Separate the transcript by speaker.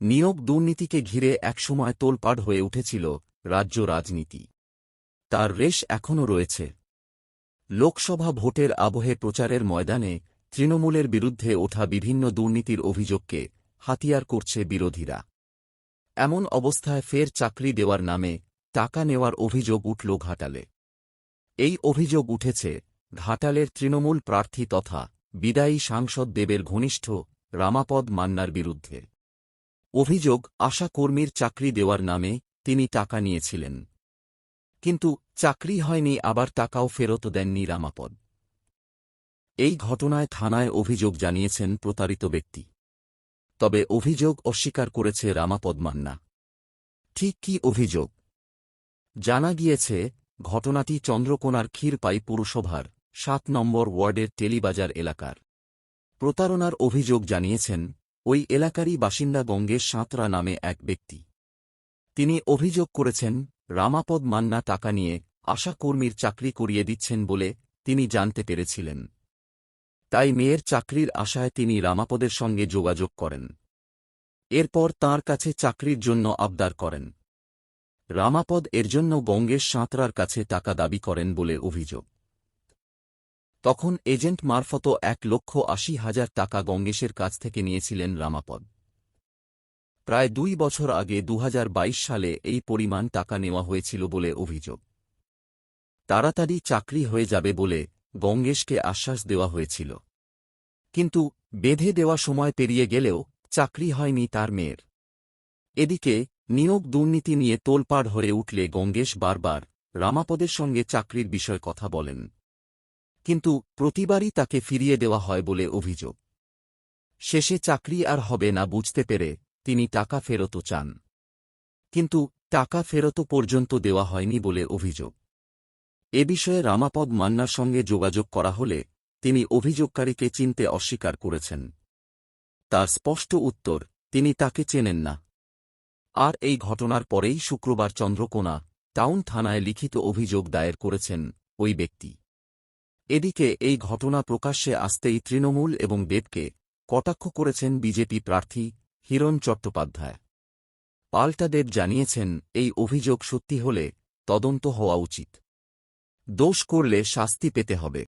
Speaker 1: নিয়োগ দুর্নীতিকে ঘিরে একসময় তোলপাড় হয়ে উঠেছিল রাজ্য রাজনীতি। তার রেশ এখনও রয়েছে। লোকসভা ভোটের আবহে প্রচারের ময়দানে তৃণমূলের বিরুদ্ধে ওঠা বিভিন্ন দুর্নীতির অভিযোগকে হাতিয়ার করছে বিরোধীরা। এমন অবস্থায় ফের চাকরি দেওয়ার নামে টাকা নেওয়ার অভিযোগ উঠল ঘাটালে। এই অভিযোগ উঠেছে ঘাটালের তৃণমূল প্রার্থী তথা বিদায়ী সাংসদ দেবের ঘনিষ্ঠ রামাপদ মান্নার বিরুদ্ধে। অভিযোগ, আশা কর্মীর চাকরি দেওয়ার নামে তিনি টাকা নিয়েছিলেন। কিন্তু চাকরি হয়নি, আবার টাকাও ফেরত দেননি রামাপদ। এই ঘটনায় থানায় অভিযোগ জানিয়েছেন প্রতারিত ব্যক্তি। তবে অভিযোগ অস্বীকার করেছে রামাপদ মান্না। ঠিক কি অভিযোগ? জানা গিয়েছে, ঘটনাটি চন্দ্রকোনার ক্ষীরপাই পুরসভার সাত নম্বর ওয়ার্ডের টেলিবাজার এলাকার। প্রতারণার অভিযোগ জানিয়েছেন ওই এলাকারই বাসিন্দা গঙ্গেশ সাঁতরা নামে এক ব্যক্তি। তিনি অভিযোগ করেছেন, রামাপদ মান্না টাকা নিয়ে আশা কর্মীর চাকরি করিয়ে দিচ্ছেন বলে তিনি জানতে পেরেছিলেন। তাই মেয়ের চাকরির আশায় তিনি রামাপদের সঙ্গে যোগাযোগ করেন। এরপর তার কাছে চাকরির জন্য আবদার করেন। রামাপদ এর জন্য গঙ্গেশ সাঁতরার কাছে টাকা দাবি করেন বলে অভিযোগ। তখন এজেন্ট মারফত এক লক্ষ আশি হাজার টাকা গঙ্গেশের কাছ থেকে নিয়েছিলেন রামাপদ। প্রায় দুই বছর আগে দু হাজার বাইশ সালে এই পরিমাণ টাকা নেওয়া হয়েছিল বলে অভিযোগ। তাড়াতাড়ি চাকরি হয়ে যাবে বলে গঙ্গেশকে আশ্বাস দেওয়া হয়েছিল। কিন্তু বেঁধে দেওয়া সময় পেরিয়ে গেলেও চাকরি হয়নি তার মেয়ের। এদিকে নিয়োগ দুর্নীতি নিয়ে তোলপাড় হয়ে উঠলে গঙ্গেশ বারবার রামাপদের সঙ্গে চাকরির বিষয় কথা বলেন। কিন্তু প্রতিবারই তাকে ফিরিয়ে দেওয়া হয় বলে অভিযোগ। শেষে চাকরি আর হবে না বুঝতে পেরে তিনি টাকা ফেরত চান। কিন্তু টাকা ফেরত পর্যন্ত দেওয়া হয়নি বলে অভিযোগ। এ বিষয়ে রামাপদ মান্নার সঙ্গে যোগাযোগ করা হলে তিনি অভিযোগকারীকে চিনতে অস্বীকার করেছেন। তার স্পষ্ট উত্তর, তিনি তাকে চেনেন না। আর এই ঘটনার পরেই শুক্রবার চন্দ্রকোনা টাউন থানায় লিখিত অভিযোগ দায়ের করেছেন ওই ব্যক্তি। এদিকে, এই ঘটনা প্রকাশ্যে আসতেই তৃণমূল এবং দেবকে কটাক্ষ করেছেন বিজেপি প্রার্থী হিরণ চট্টোপাধ্যায়। পাল্টা দেব জানিয়েছেন, এই অভিযোগ সত্যি হলে তদন্ত হওয়া উচিত। দোষ করলে শাস্তি পেতে হবে।